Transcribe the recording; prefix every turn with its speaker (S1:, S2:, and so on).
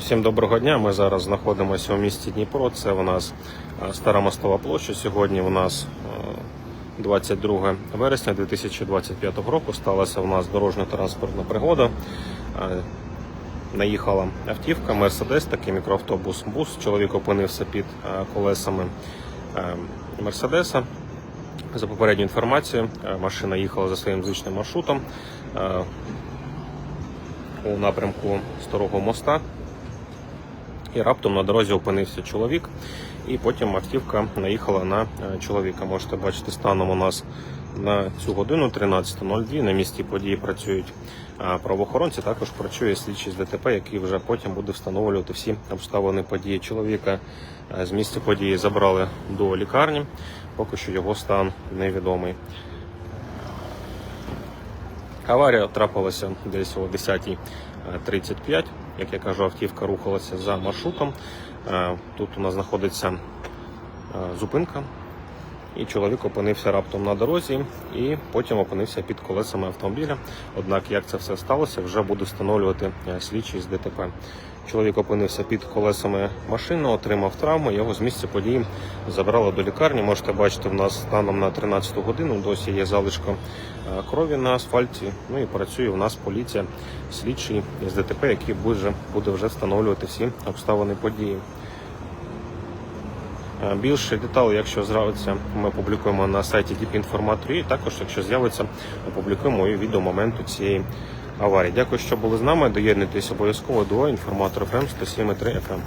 S1: Усім доброго дня. Ми зараз знаходимося у місті Дніпро. Це у нас е, Стара Мостова площа. Сьогодні у нас е, 22 вересня 2025 року. Сталася у нас дорожньо-транспортна пригода. Е, Наїхала автівка, Мерседес, такий мікроавтобус, бус. Чоловік опинився під е, колесами е, Мерседеса. За попередньою інформацією, е, машина їхала за своїм звичним маршрутом е, у напрямку Старого моста. І раптом на дорозі опинився чоловік, і потім автівка наїхала на е, чоловіка. Можете бачити станом у нас на цю годину 13.02. На місці події працюють е, правоохоронці. Також працює слідчий з ДТП, який вже потім буде встановлювати всі обставини події. Чоловіка е, з місця події забрали до лікарні. Поки що його стан невідомий. Аварія трапилася десь о 10.35. Як я кажу, автівка рухалася за маршрутом. Е, Тут у нас знаходиться е, зупинка, і чоловік опинився раптом на дорозі і потім опинився під колесами автомобіля. Однак, як це все сталося, вже буде встановлювати е, слідчий з ДТП. Чоловік опинився під колесами машини, отримав травму. Його з місця події забрали до лікарні. Можете бачити, в нас станом на 13 годину досі є залишка е, крові на асфальті. Ну і працює у нас поліція, слідчий з ДТП, який буде вже встановлювати всі обставини події. Е, Більше деталей, якщо з'явиться, ми публікуємо на сайті Діпінформаторі. І також, якщо з'явиться, опублікуємо і відео моменту цієї аварії. Дякую, що були з нами. Доєднуйтесь обов'язково до інформатора ФМ 107.3 FM.